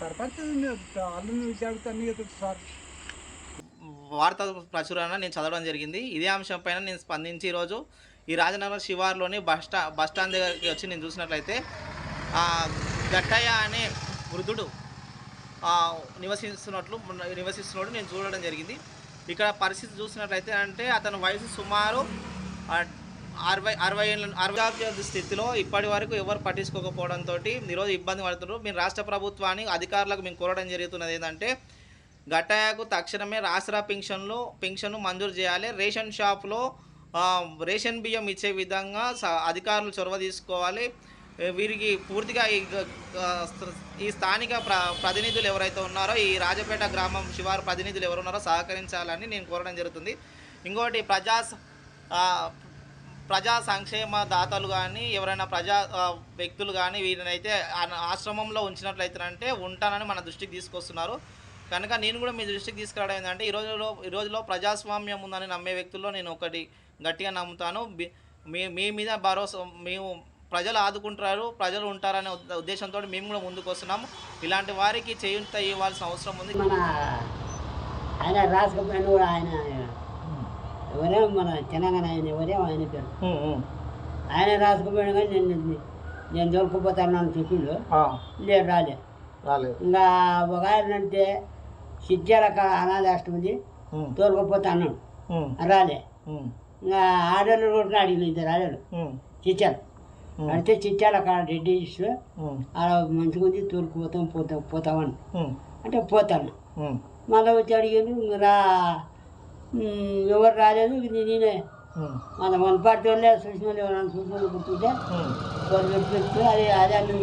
Sarpanch Allu sir. ప్రచురణ నేను చదవడం జరిగింది. ఇదే అంశం పైన నేను స్పందించి ఈరోజు ఈ రాజనగర్ శివార్లోని బస్టా బస్టాండ్ బస్ స్టాండ్ దగ్గరికి వచ్చి నేను చూసినట్లయితే గట్టయ్య అనే వృద్ధుడు నివసిస్తున్నట్లు నివసిస్తున్నట్టు నేను చూడడం జరిగింది. ఇక్కడ పరిస్థితి చూసినట్లయితే అంటే అతని వయసు సుమారు అరవై అరవై ఏళ్ళ అరవై స్థితిలో ఇప్పటి వరకు ఎవరు పట్టించుకోకపోవడంతో ఈరోజు ఇబ్బంది పడుతున్నారు. మేము రాష్ట్ర ప్రభుత్వాన్ని అధికారులకు మేము కోరడం జరుగుతున్నది ఏంటంటే గటాయకు తక్షణమే రాష్ట్ర పెన్షన్లు పెన్షన్ మంజూరు చేయాలి. రేషన్ షాప్లో రేషన్ బియ్యం ఇచ్చే విధంగా స- అధికారులు చొరవ తీసుకోవాలి. వీరికి పూర్తిగా ఈ ఈ స్థానిక ప్ర ప్రతినిధులు ఎవరైతే ఉన్నారో ఈ రాజపేట గ్రామం శివారు ప్రతినిధులు ఎవరున్నారో సహకరించాలని నేను కోరడం జరుగుతుంది. ఇంకోటి ప్రజా ప్రజా సంక్షేమ దాతలు కానీ ఎవరైనా ప్రజా వ్యక్తులు కానీ వీరినైతే ఆ- ఆశ్రమంలో ఉంచినట్లయితేనంటే ఉంటానని మన దృష్టికి తీసుకొస్తున్నారు. కనుక నేను కూడా మీ దృష్టికి తీసుకురావడం ఏంటంటే ఈ రోజులో ఈ రోజులో ప్రజాస్వామ్యం ఉందని నమ్మే వ్యక్తుల్లో నేను ఒకటి గట్టిగా నమ్ముతాను. మీ మీ మీద భరోసా మేము ప్రజలు ఆదుకుంటారు ప్రజలు ఉంటారనే ఉద్దేశంతో మేము కూడా ముందుకు వస్తున్నాము. ఇలాంటి వారికి చేయూత ఇవ్వాల్సిన అవసరం ఉంది. మన ఆయన రాసుకుపోయిన కూడా ఆయన ఎవరేమో మన తెలంగాణ ఆయన ఎవరేమో ఆయన పేరు? ఆయన రాసుకుపోయిన కానీ నేను నేను- దొరకపోతాను అని చెప్పిండు. లేదు రాలే. రాలేదు. ఇంకా ఒక ఆయన అంటే సిద్ధాల కాడ అనాథాష్టం ఉంది తోలుకపోతా అన్నాడు. రాలే. ఇంకా ఆడోళ్ళు కూడా అడిగిన ఇద్దరు ఆడోళ్ళు. చిచ్చాలు. అడిగితే చిచ్చాల కాడ రెడ్డి అలా మంచిగా ఉంది తోలుకుపోతాం పోతాం పోతామని అంటే పోతాను. మళ్ళీ వచ్చి అడిగాను రా ఎవరు రాలేదు ఇంక నేనే. మన మన పార్టీ వాళ్ళే చూసిన వాళ్ళు ఎవరైనా చూసిన వాళ్ళు గుర్తుంటే వాళ్ళు పెట్టుకుంటే అదే అదే అన్నం